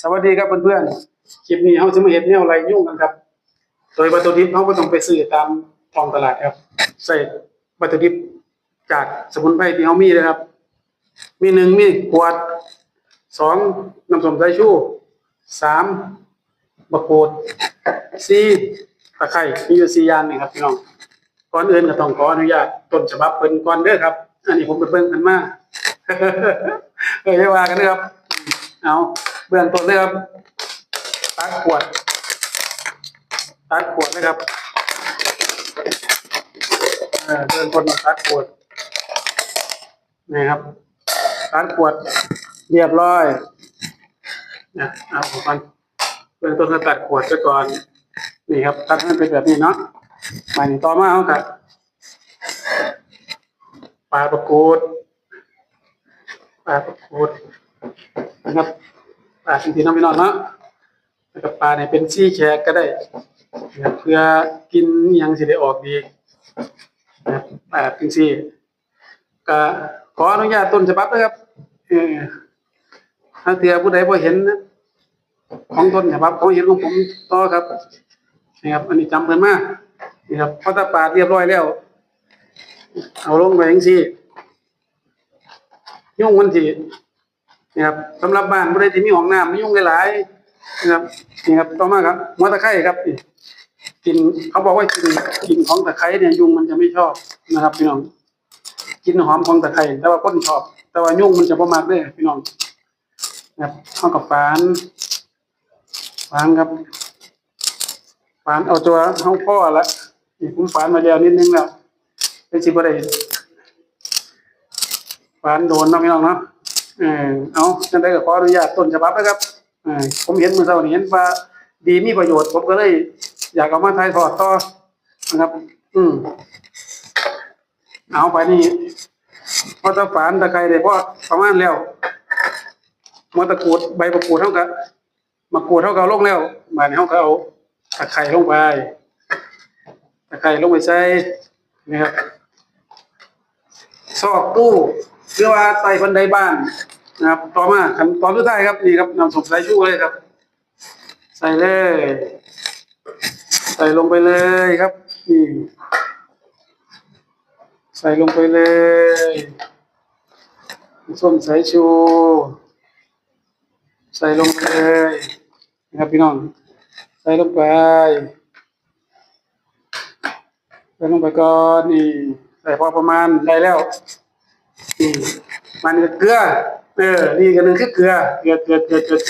สวัสดีครับเพื่อนๆ คลิปนี้เขาจะมาเห็นแนวไรยุ่งกันครับ โดยวัตถุดิบเขาก็ต้องไปซื้อตามท้องตลาดครับ ใส่วัตถุดิบจากสมุนไพรที่เขามีเลยครับ มีหนึ่งมีขวดสองน้ำส้มสายชูสามบะกรูดสี่ตะไคร้มีอยู่สี่อย่างนี่ครับพี่น้องก่อนอื่นก็ต้องขออนุญาตต้นฉบับเป็นก่อนเด้อครับ อันนี้ผมไปเบิ่งกันมาเอ้ยว่ากันนะครับเอา เบื้องต้นเลยครับตัดขวดตัดขวดนะครับเออเบื้องต้นตัดขวดนี่ครับตัดขวดเรียบร้อยนะเอาของมันเบื้องต้นก็ตัดขวดซะก่อนนี่ครับตัดให้มันเป็นแบบนี้เนาะหมายถึงต่อมาเอากับปลาประกูดปลาประกูดนะครับ ปลาสิ่งที่น้องพี่น้องเนาะแล้วก็ปลาเนี่ยเป็นซี่แขกก็ได้เพื่อกินยังสิได้ออกดีนะครับปลาเป็นซี่ก็ขออนุญาตต้นฉบับนะครับเออถ้าเถื่อผู้ใดพอเห็นนะของต้นฉบับเขาเห็นของผมต่อครับนี่ครับ อันนี้จำเพิ่นมากนี่ครับพอตาปาดเรียบร้อยแล้ว เอาลงไปจังซี่ยุ่งมันสิ ครับสำหรับบ้านบ่ได้ที่มีห้องน้ำมียุ่งหลายๆนะครับนี่ครับต่อมาครับหัวตะไคร้ครับกินเขาบอกว่ากินกินของตะไคร้เนี่ยยุงมันจะไม่ชอบนะครับพี่น้องกินหอมของตะไคร้แต่ว่าคนชอบ แต่ว่ายุ่งมันจะบ่มักเด้พี่น้องนะครับเข้ากับฝานฝานครับฝานเอาตัวห้องพ่อละนี่ผมฝานมาแล้วนิดนึงแล้วเป็นสิบ่ได้ฝานโดนนะพี่น้องเนาะ เออเอาจังได้ก็ขออนุญาตต้นฉบับนะครับเออผมเห็นมื้อเช้านี้เห็นว่าดีมีประโยชน์ ผมก็เลย อยากเอามาถ่ายทอดต่อนะครับ อืมเอาไปนี่พอตะฝานตะไคร้ได้พอประมาณแล้วมะตะกูดใบมะกรูดเท่ากับมะกรูดเท่ากับลงแล้วบาดนี้เฮาเอาตะไคร้ลงไปตะไคร้ลงไปใส่นะครับซอกตู้หรือว่าใส่บันไดบ้าน นะครับต่อมาขั้นตอนสุดท้ายครับนี่ครับนำส่งใส่ชูเลยครับ ใส่เลย ใส่ลงไปเลยครับนี่ใส่ลงไปเลยส้มสายชู ใส่ลงไปเลยนะครับพี่น้อง ใส่ลงไปใส่ลงไปก่อนนี่ใส่พอประมาณได้แล้วนี่มันเกลือ เออนี่กันึงคือเกลือเกลือเกลือเกลือเกลือ